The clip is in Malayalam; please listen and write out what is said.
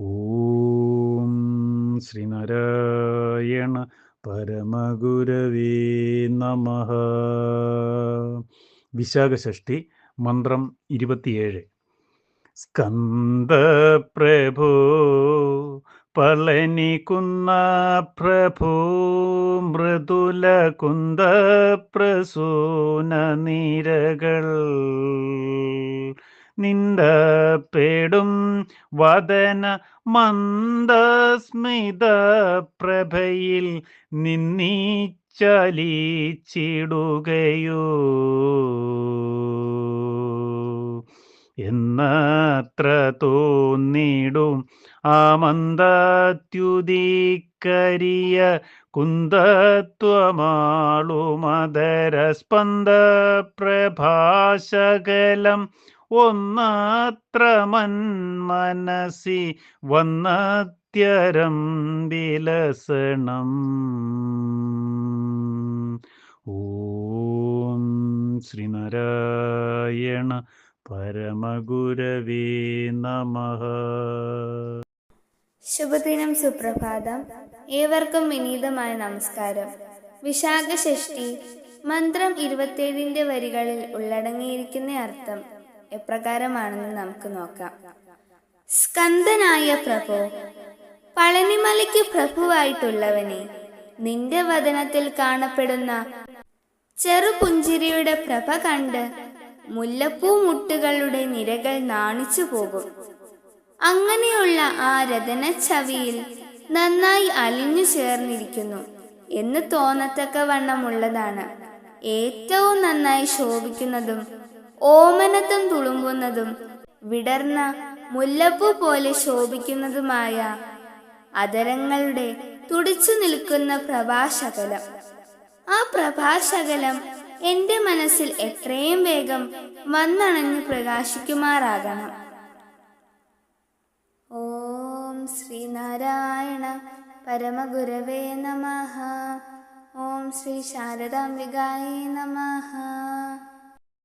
ഓം ശ്രീനാരായണ പരമഗുരവേ നമ. വിശാഖഷ്ഠി മന്ത്രം ഇരുപത്തിയേഴ്. സ്കന്ദപ്രഭോ പളനി കുന്ന പ്രഭോ മൃദുല കുന്ദ പ്രസൂന നിരകൾ. നിന്ദപ്പെടും വദന മന്ദസ്മിത പ്രഭയിൽ നിന്നീച്ചലിച്ചിടുകയോ. എന്നത്ര തോന്നിടും ആ മന്ദത്യുദീക്കരിയ കുന്തത്വമാളുമതരസ്പന്ദ പ്രഭാശകലം ഒന്നത്ര മന്മനസി വന്നത്യരം വിലസണം. ഓം ശ്രീനാരായണ പരമഗുരവേ നമ. ശുഭദിനം സുപ്രഭാതം. ഏവർക്കും വിനീതമായ നമസ്കാരം. വിശാഖ ഷഷ്ടി മന്ത്രം ഇരുപത്തിയേഴിന്റെ വരികളിൽ ഉള്ളടങ്ങിയിരിക്കുന്ന അർത്ഥം. എപ്രകാരമാണെന്ന് നമുക്ക് നോക്കാം. സ്കന്ദനായ പ്രഭു പളനിമലയ്ക്ക് പ്രഭുവായിട്ടുള്ളവനെ നിന്റെ വദനത്തിൽ കാണപ്പെടുന്ന ചെറുപുഞ്ചിരിയുടെ പ്രഭ കണ്ട് മുല്ലപ്പൂ മുട്ടുകളുടെ നിരകൾ നാണിച്ചു പോകും. അങ്ങനെയുള്ള ആ ചവിയിൽ നന്നായി അലിഞ്ഞു ചേർന്നിരിക്കുന്നു എന്ന് തോന്നത്തക്ക വണ്ണമുള്ളതാണ് ഏറ്റവും നന്നായി ശോഭിക്കുന്നതും ഓമനത്വം തുളുമ്പുന്നതും വിടർന്ന മുല്ലപ്പൂ പോലെ ശോഭിക്കുന്നതുമായ അതരങ്ങളുടെ തുടിച്ചു നിൽക്കുന്ന പ്രഭാശകലം. ആ പ്രഭാശകലം എന്റെ മനസ്സിൽ എത്രയും വേഗം വന്നണഞ്ഞു പ്രകാശിക്കുമാറാകണം. ഓം ശ്രീനാരായണ പരമഗുരവേ നമ. ഓം ശ്രീ ശാരദാംബികായേ നമഃ.